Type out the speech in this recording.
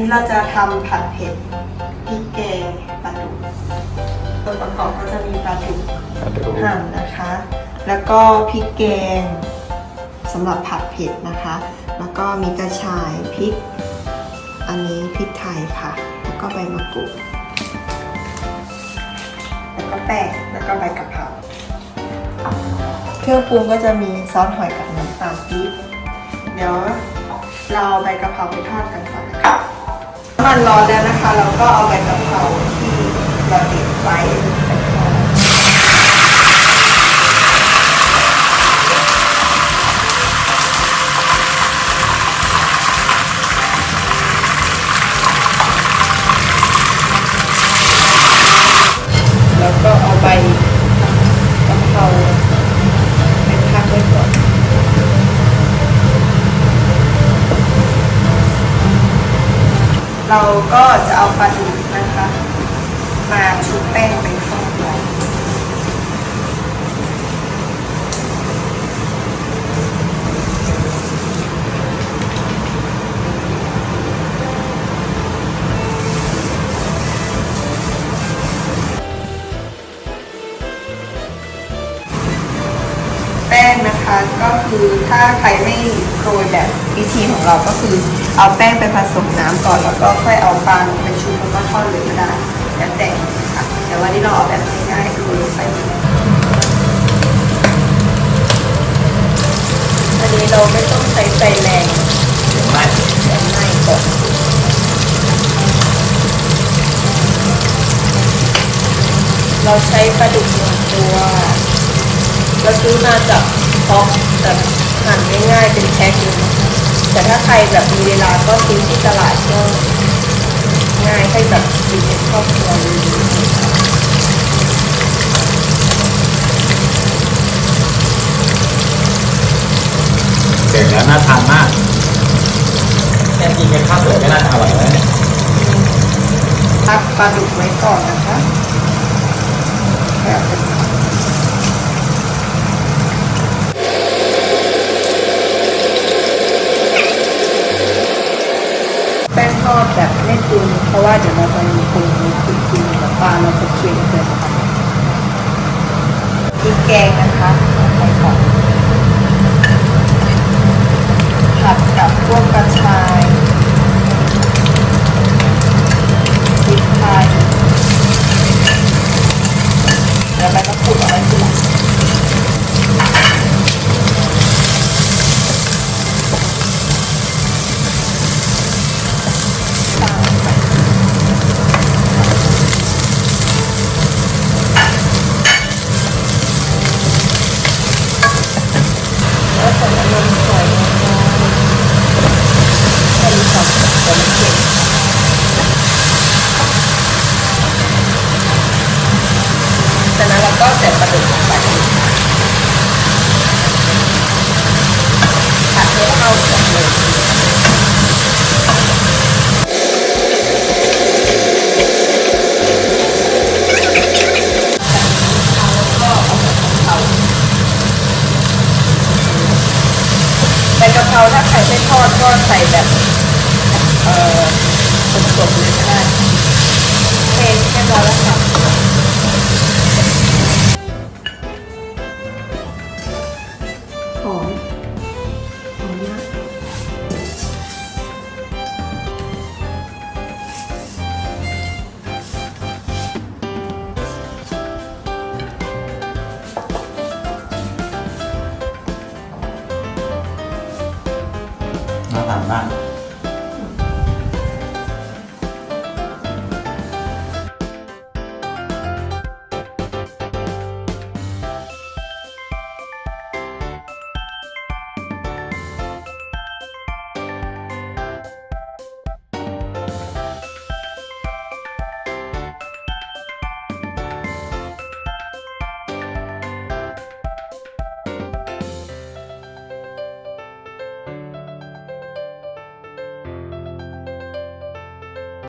นี้เราจะทำผัดเผ็ดพริกแกงปลาดุกส่วนประกอบก็จะมีปลาดุกมาดูหั่นนะคะ แล้วก็พริกแกงสำหรับผัดเผ็ดนะคะ แล้วก็มีกระชายพริก อันนี้พริกไทยค่ะ แล้วก็ใบมะกรูด แล้วก็แป้ง แล้วก็ใบกะเพรา เครื่องปรุงก็จะมีซอสหอยกับน้ำตาลปี๊บ เดี๋ยวเราเอาใบกะเพราไปทอดกัน มันร้อนแล้วนะคะ เราก็เอาใบกะเพราที่เราติดไว้ เราก็จะเอาปลาดุกนะคะ มาชุบแป้งไป ก็คือถ้าใครไม่โรยแบบวิธีของเราก็คือเอาแป้งไปผสมน้ำก่อนแล้วก็ค่อยเอาปลาลงไปชุบแล้วก็ทอดเลยก็ได้แล้วแต่ค่ะแต่วันนี้เราเอาแบบง่ายๆคือลงไปอันนี้เราไม่ต้องใช้ไฟแรงหรือว่าจะไหม้ก่อนเราใช้ปลาดุกหนึ่งตัว เราซื้อมาจากพ็อก แบบหั่นง่ายๆเป็นแพ็คเลยนะคะแต่ถ้าใครแบบมีเวลาก็ซื้อที่ตลาดก็ง่ายให้แบบกินเป็นครอบครัวเลยนะคะเสร็จแล้วน่าทานมากแค่กินกับข้าวสวยก็น่าจะอร่อยแล้วเนี่ยพักปลาดุกไว้ก่อนนะคะแบบ เป็แป้งทอดแบบไม่ปรุงเพราะว่าเดี๋ยวเราจะมีปรุงมีพริกกินกับปลาเราจะเค็มเกินไปพริกแกงนะคะใส่ก่อน น่าทานมาก